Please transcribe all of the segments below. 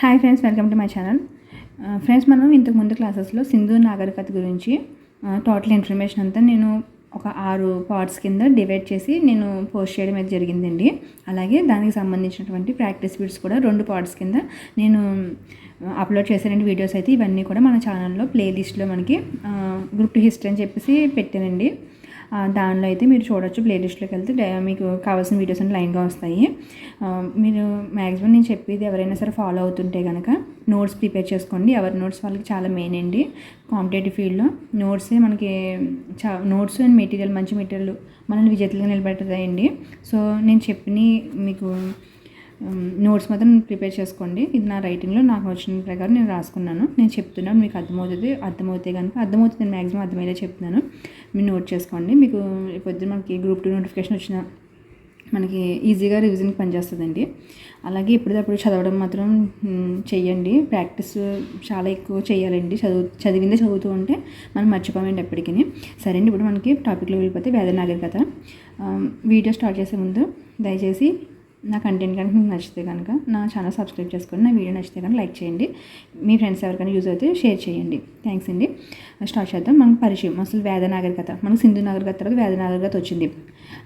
Hi friends welcome to my channel friends మనం ఇంతకు ముందు క్లాసెస్లో సింధు నాగరికత గురించి టోటల్ ఇన్ఫర్మేషన్ అంతా నేను ఒక ఆరు పార్ట్స్ కింద డివైడ్ చేసి నేను పోస్ట్ చేయడం అయితే జరిగిందండి. అలాగే దానికి సంబంధించినటువంటి ప్రాక్టీస్ బిట్స్ కూడా రెండు పార్ట్స్ కింద నేను అప్లోడ్ చేశానండి వీడియోస్ అయితే ఇవన్నీ కూడా మన ఛానల్లో ప్లేలిస్ట్లో మనకి గ్రూప్ టు హిస్టరీ అని చెప్పేసి పెట్టానండి. దానిలో అయితే మీరు చూడొచ్చు ప్లేలిస్ట్లోకి వెళ్తే మీకు కావాల్సిన వీడియోస్ అన్ని లైన్గా వస్తాయి. మీరు మ్యాక్సిమం నేను చెప్పేది ఎవరైనా సరే ఫాలో అవుతుంటే కనుక నోట్స్ ప్రిపేర్ చేసుకోండి. ఎవరి నోట్స్ వాళ్ళకి చాలా మెయిన్ అండి. కాంపిటేటివ్ ఫీల్డ్లో నోట్సే మనకి చా నోట్స్ అండ్ మెటీరియల్ మంచి మెటీరియల్ మనల్ని విజేతలుగా నిలబెడతాయండి. సో నేను చెప్పిన మీకు నోట్స్ మాత్రం ప్రిపేర్ చేసుకోండి. ఇది నా రైటింగ్లో నాకు వచ్చిన ప్రకారం నేను రాసుకున్నాను. నేను చెప్తున్నాను మీకు అర్థమవుతుంది అర్థమవుతే కనుక అర్థమవుతుంది నేను మ్యాక్సిమం అర్థమయ్యేలా చెప్తున్నాను. మీరు నోట్ చేసుకోండి. మీకు పొద్దున మనకి గ్రూప్ టూ నోటిఫికేషన్ వచ్చిన మనకి ఈజీగా రివిజన్కి పనిచేస్తుందండి. అలాగే ఎప్పటికప్పుడు చదవడం మాత్రం చెయ్యండి. ప్రాక్టీస్ చాలా ఎక్కువ చేయాలండి చదువు చదివిందే చదువుతూ ఉంటే మనం మర్చిపోమండి ఎప్పటికీ సరే అండి ఇప్పుడు మనకి టాపిక్లో వెళ్ళిపోతే వేద నాగరికత వీడియో స్టార్ట్ చేసే ముందు దయచేసి నా కంటెంట్ కనుక మీకు నచ్చితే కనుక నా ఛానల్ సబ్స్క్రైబ్ చేసుకొని నా వీడియో నచ్చితే కనుక లైక్ చేయండి. మీ ఫ్రెండ్స్ ఎవరికైనా యూజ్ అయితే షేర్ చేయండి. థ్యాంక్స్ అండి. స్టార్ట్ చేద్దాం. మనకు పరిచయం. అసలు వేద నాగరికత. మనకు సింధు నాగరికత తర్వాత వేద నాగరికత వచ్చింది.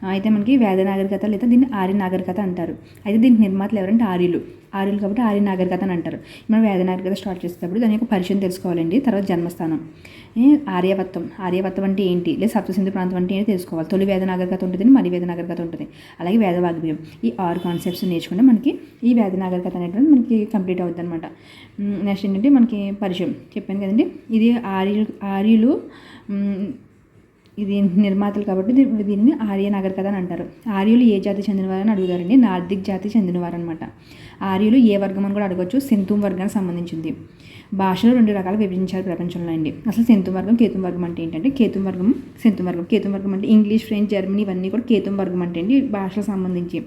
అయితే మనకి వేద నాగరికత లేదా దీన్ని ఆర్య నాగరికత అంటారు. అయితే దీనికి నిర్మాతలు ఎవరంటే ఆర్యులు. ఆర్యులు కాబట్టి ఆర్య నాగరికత అని అంటారు. మనం వేద నాగరికత స్టార్ట్ చేసేటప్పుడు దాని యొక్క పరిచయం తెలుసుకోవాలండి. తర్వాత జన్మస్థానం. ఆర్యవత్వం. ఆర్యవత్వం అంటే ఏంటి? లేదా సప్తసింధు ప్రాంతం అంటే ఏంటి తెలుసుకోవాలి. తొలి వేద నాగరికత ఉంటుంది మరి వేద నాగరికత ఉంటుంది. అలాగే వేద వాగ్భయం ఈ ఆరు కాన్సెప్ట్స్ నేర్చుకుంటే మనకి ఈ వేద నాగరికత అనేటువంటి మనకి కంప్లీట్ అవుతుంది అనమాట నెక్స్ట్ ఏంటంటే మనకి పరిచయం. చెప్పాను కదండి. ఇది ఆర్యులు ఆర్యులు ఇది నిర్మాతలు కాబట్టి దీనిని ఆర్య నాగరికత అని అంటారు. ఆర్యులు ఏ జాతి చెందినవారని అడుగుతారండి. నార్దిక్ జాతి చెందినవారు అనమాట ఆర్యులు ఏ వర్గం అని కూడా అడగవచ్చు సింధు వర్గానికి సంబంధించింది. భాషలు రెండు రకాలు విభజించారు ప్రపంచంలో అండి. అసలు సింధు వర్గం కేతుం వర్గం అంటే ఏంటంటే కేతుం వర్గం సింధు వర్గం. కేతుం వర్గం అంటే ఇంగ్లీష్ ఫ్రెంచ్ జర్మనీ ఇవన్నీ కూడా కేతుం వర్గం అంటే అండి. భాషలకు సంబంధించి.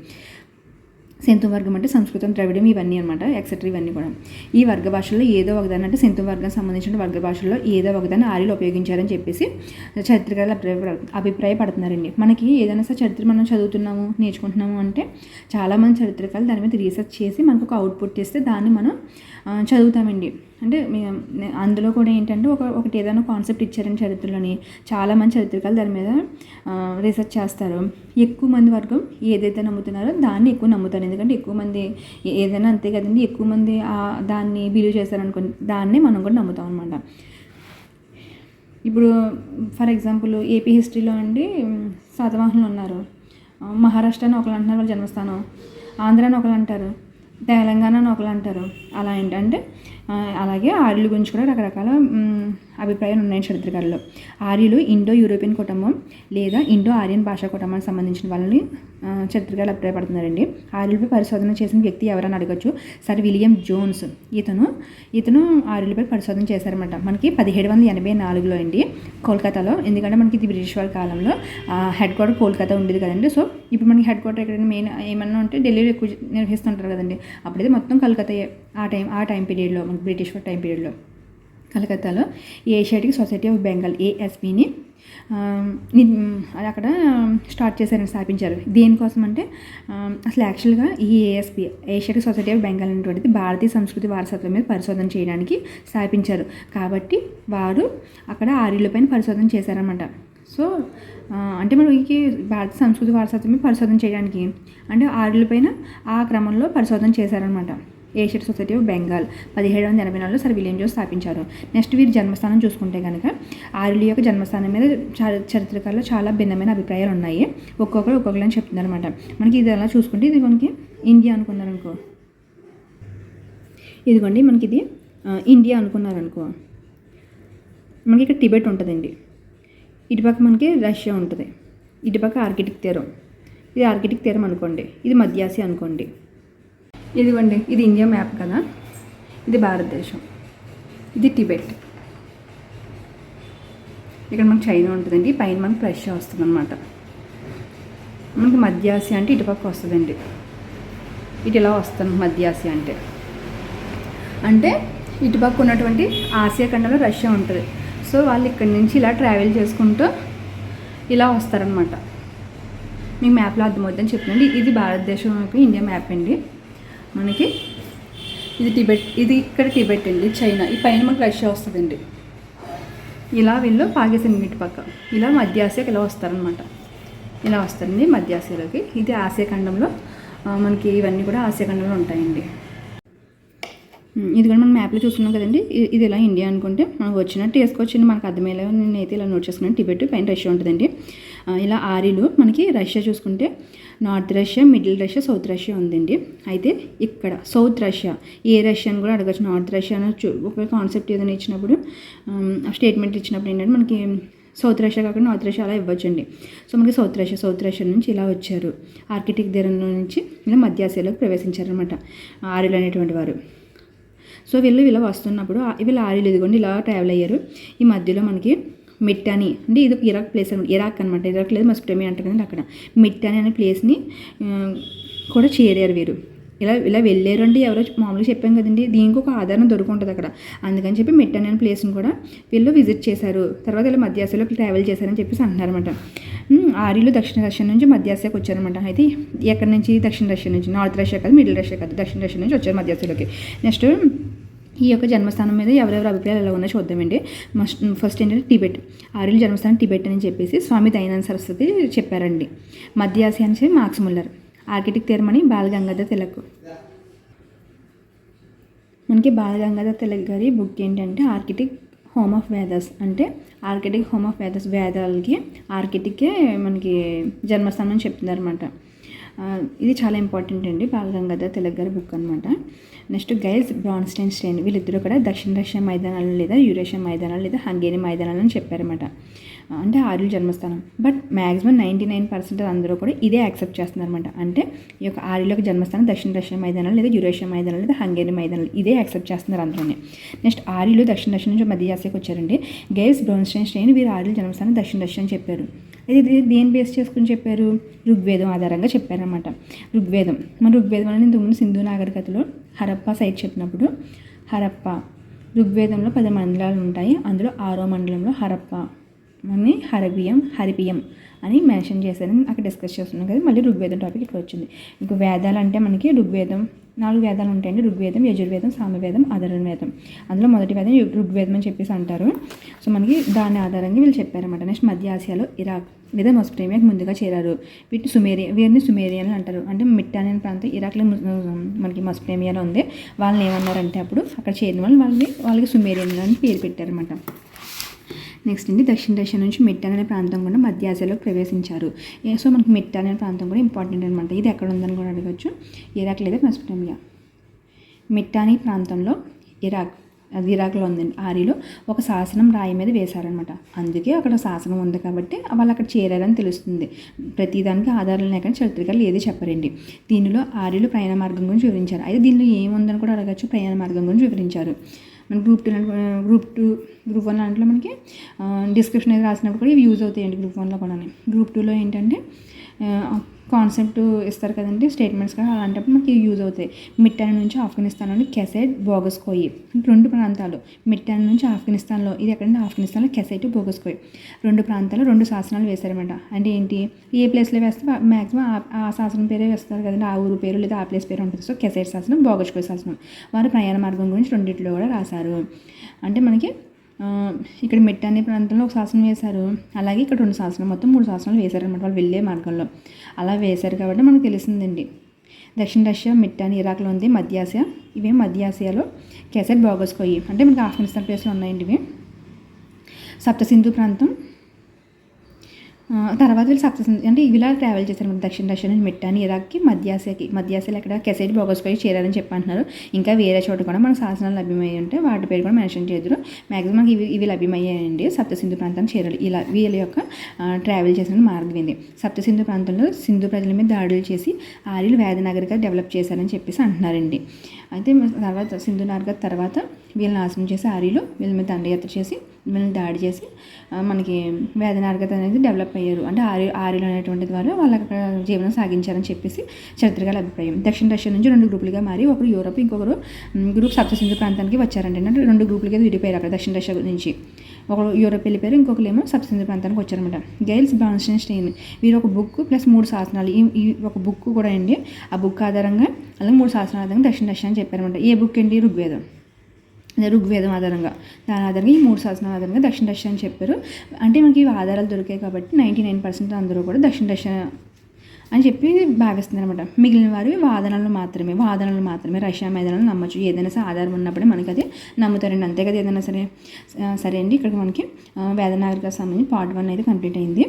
సెంతు వర్గం అంటే సంస్కృతం ద్రవిడం ఇవన్నీ అనమాట ఎక్సెట్రా ఇవన్నీ కూడా. ఈ వర్గ భాషల్లో ఏదో ఒకదాన్ని అంటే సెంతు వర్గం సంబంధించిన వర్గ భాషల్లో ఏదో ఒకదాన్ని ఆర్యులు ఉపయోగించారని చెప్పేసి చరిత్రకారులు అభిప్రాయ అభిప్రాయపడుతున్నారండి. మనకి ఏదైనా సరే చరిత్ర మనం చదువుతున్నాము నేర్చుకుంటున్నాము అంటే చాలామంది చరిత్రకారులు దాని మీద రీసెర్చ్ చేసి మనకు ఒక అవుట్పుట్ ఇస్తే దాన్ని మనం చదువుతామండి. అంటే అందులో కూడా ఏంటంటే ఒక ఒకటి ఏదైనా కాన్సెప్ట్ ఇచ్చారని చరిత్రలోని చాలామంది చరిత్రకాలు దాని మీద రీసెర్చ్ చేస్తారు. ఎక్కువ మంది వర్గం ఏదైతే నమ్ముతున్నారో దాన్ని ఎక్కువ నమ్ముతారు. ఎందుకంటే ఎక్కువ మంది ఏదైనా అంతే కదండి. ఎక్కువ మంది దాన్ని బిలీవ్ చేశారనుకోండి దాన్నే మనం కూడా నమ్ముతాం అనమాట ఇప్పుడు ఫర్ ఎగ్జాంపుల్ ఏపీ హిస్టరీలో అండి శాతవాహనులు ఉన్నారు. మహారాష్ట్ర అని ఒకళ్ళు అంటున్నారు వాళ్ళ జన్మస్థానం. ఆంధ్ర అని ఒకళ్ళు అంటారు. తెలంగాణ నూకలు అంటారు అలా ఏంటంటే అలాగే ఆర్యుల గురించి కూడా రకరకాల అభిప్రాయాలు ఉన్నాయి చరిత్రకారులు ఆర్యులు ఇండో యూరోపియన్ కుటుంబం లేదా ఇండో ఆర్యన్ భాషా కుటుంబానికి సంబంధించిన వాళ్ళని చరిత్రకారులు అభిప్రాయపడుతున్నారండి. ఆర్యులపై పరిశోధన చేసిన వ్యక్తి ఎవరని అడగచ్చు. Sir William Jones. ఇతను ఇతను ఆర్యులపై పరిశోధన చేశారన్నమాట. మనకి పదిహేడు వందల ఎనభై నాలుగులో అండి కోల్కతాలో. ఎందుకంటే మనకి ఇది బ్రిటిష్ వాళ్ళ కాలంలో హెడ్ క్వార్టర్ కోల్కతా ఉండేది కదండి. సో ఇప్పుడు మనకి హెడ్ క్వార్టర్ ఎక్కడైనా మెయిన్ ఏమన్నా ఉంటే ఢిల్లీలో ఎక్కువ నిర్వహిస్తుంటారు కదండి. అప్పుడైతే మొత్తం కలకత్తా ఆ టైం ఆ టైం పీరియడ్లో మనకి బ్రిటిష్ టైం పీరియడ్లో. కలకత్తాలో ఏషియాటిక్ సొసైటీ ఆఫ్ బెంగాల్ ఏఎస్బిని అది అక్కడ స్టార్ట్ చేశారని స్థాపించారు. దేనికోసం అంటే అసలు యాక్చువల్గా ఈ ASP Asiatic Society of Bengal అనేటువంటిది భారతీయ సంస్కృతి వారసత్వం మీద పరిశోధన చేయడానికి స్థాపించారు. కాబట్టి వారు అక్కడ ఆర్యులపైన పరిశోధన చేశారన్నమాట. సో అంటే మనకి భారత సంస్కృతి వారసత్వం మీద పరిశోధన చేయడానికి అంటే ఆర్యులపైన ఆ క్రమంలో పరిశోధన చేశారనమాట ఏషియట్ సొసైటీ ఆఫ్ బెంగాల్ పదిహేడు వందల ఎనభై నాలుగులో సర్ విలియం జోస్ స్థాపించారు. నెక్స్ట్ వీరి జన్మస్థానం చూసుకుంటే కనుక ఆర్యుల యొక్క జన్మస్థానం మీద చరిత్రకారులు చాలా భిన్నమైన అభిప్రాయాలు ఉన్నాయి. ఒక్కొక్కరు ఒక్కొక్కరు చెప్తున్నారు అనమాట మనకి ఇది ఎలా చూసుకుంటే ఇది మనకి ఇండియా అనుకున్నారు అనుకో ఇదిగోండి మనకి ఇది ఇండియా అనుకున్నారు అనుకో మనకి ఇక్కడ టిబెట్ ఉంటుందండి. ఇటుపక్క మనకి రష్యా ఉంటుంది. ఇటుపక్క ఆర్కిటిక్ తీరం. ఇది ఆర్కిటిక్ తీరం అనుకోండి. ఇది మధ్యాసి అనుకోండి. ఇదిగోండి ఇది ఇండియా మ్యాప్ కదా? ఇది భారతదేశం. ఇది టిబెట్. ఇక్కడ మనకి చైనా ఉంటుందండి. పైన మనకి రష్యా వస్తుంది అనమాట మనకి మధ్యాసియా అంటే ఇటుపక్క వస్తుందండి. ఇటు ఇలా వస్తుంది మధ్యాసియా అంటే. అంటే ఇటుపక్క ఉన్నటువంటి ఆసియా ఖండంలో రష్యా ఉంటుంది. సో వాళ్ళు ఇక్కడి నుంచి ఇలా ట్రావెల్ చేసుకుంటూ ఇలా వస్తారనమాట మీకు మ్యాప్లో అర్థమవుతుందని చెప్తున్నాండి ఇది భారతదేశం యొక్క ఇండియా మ్యాప్ అండి. మనకి. ఇది టిబెట్ ఇది ఇక్కడ టిబెట్ అండి చైనా. ఈ పైన మనకు రష్యా వస్తుందండి. ఇలా వీళ్ళు పాకిస్తాన్ ఇటు పక్క. ఇలా మధ్య ఆసియాకి ఇలా వస్తారనమాట ఇలా వస్తారండి మధ్య ఆసియాలోకి. ఇది ఆసియా ఖండంలో. మనకి ఇవన్నీ కూడా ఆసియా ఖండంలో ఉంటాయండి. ఇది కూడా మనం మ్యాప్లో చూస్తున్నాం కదండి. ఇది ఇలా ఇండియా అనుకుంటే మనకు వచ్చినట్టు వేసుకోవచ్చండి మనకు అర్థమయ్యేలా నేనైతే ఇలా నోట్ చేసుకున్నాను. టిబెట్ పైన రష్యా ఉంటుందండి. ఇలా ఆరిలు మనకి రష్యా చూసుకుంటే north Russia middle Russia south Russia ఉందండి. అయితే ఇక్కడ సౌత్ రష్యా ఏ రష్యా అని కూడా అడగచ్చు. నార్త్ రష్యా అని ఒక కాన్సెప్ట్ ఏదైనా ఇచ్చినప్పుడు స్టేట్మెంట్ ఇచ్చినప్పుడు ఏంటంటే మనకి సౌత్ రష్యా కాకుండా నార్త్ రష్యా అలా ఇవ్వచ్చండి. సో మనకి సౌత్ రష్యా సౌత్ రష్యా నుంచి ఇలా వచ్చారు. ఆర్కిటిక్ దగ్గర నుంచి ఇలా మధ్యాసియాలోకి ప్రవేశించారనమాట ఆర్యులు అనేటువంటి వారు. సో వీళ్ళు ఇలా వస్తున్నప్పుడు వీళ్ళు ఆరిలు ఇదిగోండి ఇలా ట్రావెల్ అయ్యారు. ఈ మధ్యలో మనకి మిట్టాని అంటే ఇది ఒక ఇరాక్ ప్లేస్ అనమాట. ఇరాక్ అనమాట. ఇరాక్ లేదు మస్టమీ అంటారు కదండి అక్కడ. మిట్టాని అనే ప్లేస్ని కూడా చేరారు వీరు. ఇలా ఇలా వెళ్ళారు అంటే ఎవరో మామూలుగా చెప్పాం కదండి. దీనికి ఒక ఆధారం దొరుకుంటుంది అక్కడ. అందుకని చెప్పి మిట్టాని అనే ప్లేస్ని కూడా వీళ్ళు విజిట్ చేశారు. తర్వాత వీళ్ళు మధ్య ట్రావెల్ చేశారని చెప్పేసి అంటున్నారనమాట ఆర్యులు దక్షిణ రష్యా నుంచి మధ్యాసియాకి వచ్చారనమాట అయితే ఎక్కడి నుంచి? దక్షిణ రష్యా నుంచి. నార్త్ రష్యా కాదు మిడిల్ రష్యా కాదు దక్షిణ రష్యా నుంచి వచ్చారు మధ్య నెక్స్ట్ ఈ యొక్క జన్మస్థానం మీద ఎవరెవరి అభిప్రాయాలు ఎలా ఉన్నా చూద్దామండి. మస్ట్ ఫస్ట్ ఏంటంటే టిబెట్. ఆర్యుల జన్మస్థానం టిబెట్ అని చెప్పేసి స్వామి దయానంద సరస్వతి చెప్పారండి. మధ్య ఆసియా నుంచి మార్క్స్ ముల్లర్. ఆర్కిటిక్ తీర్మని బాలగంగాధర్ తిలక్. మనకి బాలగంగాధర్ తిలక్ గారి బుక్ ఏంటంటే ఆర్కిటిక్ హోమ్ ఆఫ్ వేదస్. అంటే ఆర్కిటిక్ హోమ్ ఆఫ్ వేదస్ వేదాలకి ఆర్కిటిక్కే మనకి జన్మస్థానం అని చెప్తున్నారన్నమాట. ఇది చాలా ఇంపార్టెంట్ అండి బాలగంగాధర్ తిలక్ గారి బుక్ అనమాట నెక్స్ట్ గైల్స్ బ్రాన్స్టైన్ స్టైన్ వీళ్ళిద్దరూ కూడా దక్షిణ రష్యా మైదానాలు లేదా యూరేషియా మైదానాలు లేదా హంగేరి మైదానాలు అని చెప్పారన్నమాట. అంటే ఆర్యుల జన్మస్థానం. But maximum ninety nine percent అందరూ కూడా ఇదే యాక్సెప్ట్ చేస్తున్నారన్నమాట. అంటే ఈ యొక్క ఆర్యుల యొక్క జన్మస్థానం దక్షిణ రష్యా మైదానాలు లేదా యురేషియా మైదానాలు లేదా హంగేరీ మైదానాలు ఇదే యాక్సెప్ట్ చేస్తున్నారు అందరూనే. నెక్స్ట్ ఆర్యులు దక్షిణ రష్యా నుంచి మధ్య ఆసియాకి వచ్చారండి. గైల్స్ బ్రోన్స్టైన్ స్టైన్ వీరు ఆర్యుల జన్మస్థానం దక్షిణ రష్యా అని చెప్పారు. ఇది దేని బేస్ చేసుకుని చెప్పారు? ఋగ్వేదం ఆధారంగా చెప్పారనమాట ఋగ్వేదం. మన ఋగ్వేదం అనేది ఇంతకుముందు సింధు నాగరికతలో హరప్ప సైడ్ చెప్పినప్పుడు హరప్ప ఋగ్వేదంలో పది మండలాలు ఉంటాయి. అందులో ఆరో మండలంలో హరప్ప అని హరబియం హరిపియం అని మెన్షన్ చేశారని అక్కడ డిస్కస్ చేస్తున్నాం కదా. మళ్ళీ ఋగ్వేదం టాపిక్ ఇక్కడ వచ్చింది. ఇంకా వేదాలు అంటే మనకి ఋగ్వేదం నాలుగు వేదాలు ఉంటాయండి. ఋగ్వేదం యజుర్వేదం సామవేదం అధర్వవేదం. అందులో మొదటి వేదం ఋగ్వేదం అని చెప్పేసి అంటారు. సో మనకి దాని ఆధారంగా వీళ్ళు చెప్పారన్నమాట. నెక్స్ట్ మధ్య ఆసియాలో ఇరాక్ లేదా మొస్ప్రేమియాకి ముందుగా చేరారు. వీటిని సుమేరియా వీరిని సుమేరియన్ అంటారు. అంటే మిట్టాన్ ప్రాంతం ఇరాక్లో మనకి మస్ప్రేమియాలో ఉంది. వాళ్ళని ఏమన్నారంటే అప్పుడు అక్కడ చేరిన వాళ్ళు వాళ్ళని వాళ్ళకి సుమేరియన్ అని పేరు పెట్టారన్నమాట. నెక్స్ట్ అండి దక్షిణ రష్యా నుంచి మిట్టాన్ అనే ప్రాంతం కూడా మధ్య ఆసియాలో ప్రవేశించారు సో మనకి మిట్టాన్ అనే ప్రాంతం కూడా ఇంపార్టెంట్ అనమాట ఇది ఎక్కడ ఉందని కూడా అడగచ్చు. ఇరాక్ లేదా మెస్పటమియా మిట్టాని ప్రాంతంలో ఇరాక్ అది ఇరాక్లో ఉందండి ఆరిలో ఒక శాసనం రాయి మీద వేశారనమాట అందుకే అక్కడ శాసనం ఉంది కాబట్టి వాళ్ళు అక్కడ చేరారని తెలుస్తుంది. ప్రతిదానికి ఆధారాలు లేక చరిత్రకారులు ఏది చెప్పరండి. దీనిలో ఆరిలో ప్రయాణ మార్గం గురించి వివరించారు. అయితే దీనిలో ఏముందని కూడా అడగచ్చు. ప్రయాణ మార్గం గురించి వివరించారు. మన group two group two group one దాంట్లో మనకి డిస్క్రిప్షన్ అనేది రాసినప్పుడు కూడా ఇవి యూజ్ అవుతాయండి గ్రూప్ వన్లో కూడా గ్రూప్ టూలో ఏంటంటే కాన్సెప్ట్ ఇస్తారు కదండి స్టేట్మెంట్స్ కూడా అలాంటప్పుడు మనకి యూజ్ అవుతాయి. మిట్టాన్ నుంచి ఆఫ్ఘనిస్తాన్ నుండి కెసైట్ బోగస్కోయి. రెండు ప్రాంతాలు మిట్టాన్ నుంచి ఆఫ్ఘనిస్తాన్లో. ఇది ఎక్కడంటే ఆఫ్ఘనిస్తాన్లో కెసైట్ బోగస్కోయి. రెండు ప్రాంతాలు రెండు శాసనాలు వేశారనమాట అంటే ఏంటి? ఏ ప్లేస్లో వేస్తే మ్యాక్సిమం ఆ శాసనం పేరే వేస్తారు కదండి. ఆ ఊరు పేరు లేదా ఆ ప్లేస్ పేరు ఉంటుంది. సో కెసైట్ శాసనం బోగస్కోయి శాసనం. వారు ప్రయాణ మార్గం గురించి రెండింటిలో కూడా రాశారు. అంటే మనకి ఇక్కడ మిట్ట అనే ప్రాంతంలో ఒక శాసనం వేశారు. అలాగే ఇక్కడ రెండు శాసనం మొత్తం మూడు శాసనాలు వేశారనమాట వాళ్ళు వెళ్ళే మార్గంలో. అలా వేశారు కాబట్టి మనకు తెలిసిందండి. దక్షిణ రష్యా మిట్టాని ఇరాక్లో ఉంది మధ్య ఆసియా. ఇవే మధ్య ఆసియాలో కెసెట్ బాగోస్కోయి. అంటే మనకి ఆఫ్ఘనిస్తాన్ ప్లేస్లో ఉన్నాయండి ఇవి. సప్త సింధు ప్రాంతం తర్వాత వీళ్ళు సక్సెస్ అంటే ఇలా ట్రావెల్ చేశారు మన దక్షిణ రష్యా నుంచి మిట్టాని ఇరాక్కి మధ్యాసియాకి మధ్యాసియాలో అక్కడ కెసైడ్ ఇక్కడ కెసైట్ చేరారని చెప్పి అంటున్నారు ఇంకా వేరే చోట కూడా మన శాసనాలు లభ్యమయ్యి ఉంటే వాటి పేరు కూడా మెన్షన్ చేయదురు మ్యాక్సిమం ఇవి ఇవి లభ్యమయ్యాయండి. సప్తసింధు ప్రాంతాన్ని చేరాలి. ఇలా వీళ్ళ యొక్క ట్రావెల్ చేసిన మార్గం ఇది. సప్తసింధు ప్రాంతంలో సింధు ప్రజల మీద దాడులు చేసి ఆర్యులు వేదనగరిగా డెవలప్ చేశారని చెప్పేసి అంటున్నారండి. అయితే తర్వాత సింధు నార్గత్ తర్వాత వీళ్ళని నాశనం చేసి ఆర్యులు వీళ్ళ మీద దండయాత్ర చేసి వీళ్ళని దాడి చేసి మనకి వేదనార్గత అనేది డెవలప్ అయ్యారు. అంటే ఆర్య ఆర్యులు అనేటువంటి ద్వారా వాళ్ళు అక్కడ జీవనం సాగించారని చెప్పేసి చరిత్రకాల అభిప్రాయం. దక్షిణ రష్యా నుంచి రెండు గ్రూపులుగా మారి ఒకరు యూరోప్ ఇంకొకరు గ్రూప్ సప్త సింధు ప్రాంతానికి వచ్చారంటే అంటే రెండు గ్రూపులుగా విడిపోయారు అక్కడ దక్షిణ రష్యా నుంచి. ఒకరు యూరోప్ వెళ్ళిపోయారు ఇంకొకరు సబ్ సింధు ప్రాంతానికి వచ్చారనమాట గైల్స్ బ్రాన్స్టైన్ వీరు ఒక బుక్ ప్లస్ మూడు శాసనాలు ఈ ఈ ఒక బుక్ కూడా అండి. ఆ బుక్ ఆధారంగా అలాగే మూడు శాసనాల ఆధారంగా దక్షిణ దక్షిణ అని చెప్పారనమాట ఏ బుక్ అండి? ఋగ్వేదం. అదే ఋగ్వేదం ఆధారంగా. దాని ఆధారంగా ఈ మూడు శాసనాల ఆధారంగా దక్షిణ దశ అని చెప్పారు. అంటే మనకి ఇవి ఆధారాలు దొరికాయి కాబట్టి నైంటీ నైన్ పర్సెంట్ అందరూ కూడా దక్షిణ దశ అని చెప్పి భావిస్తుంది అనమాట మిగిలిన వారి వాదనలు మాత్రమే వాదనలు మాత్రమే. రష్యా మేధనలు నమ్మచ్చు. ఏదైనా సరే ఆధారం ఉన్నప్పుడే మనకి అది నమ్ముతారండి. అంతే కదా ఏదైనా సరే సరే అండి. ఇక్కడ మనకి వేదనాగరిక సంబంధించి పార్ట్ వన్ అయితే కంప్లీట్ అయింది.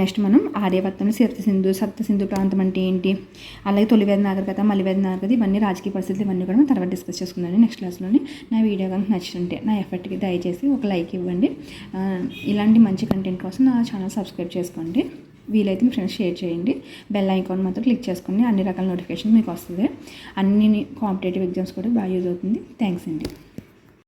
నెక్స్ట్ మనం ఆర్యవర్తం సప్త సింధు సప్త సింధు ప్రాంతం అంటే ఏంటి? అలాగే తొలి వేదనాగరికత నాగరికత మళ్ళీ నాగరికత ఇవన్నీ రాజకీయ పరిస్థితులు ఇవన్నీ కూడా మనం తర్వాత డిస్కస్ చేసుకుందాం నెక్స్ట్ క్లాస్లోని నా వీడియో కనుక నచ్చుతుంటే నా ఎఫర్ట్కి దయచేసి ఒక లైక్ ఇవ్వండి. ఇలాంటి మంచి కంటెంట్ కోసం నా ఛానల్ సబ్స్క్రైబ్ చేసుకోండి. వీలైతే మీ ఫ్రెండ్స్ షేర్ చేయండి. బెల్ ఐకాన్ మాత్రం క్లిక్ చేసుకోండి అన్ని రకాల నోటిఫికేషన్ మీకు వస్తుంది. అన్ని కాంపిటేటివ్ ఎగ్జామ్స్ కూడా బాగా యూజ్ అవుతుంది. థ్యాంక్స్ అండి.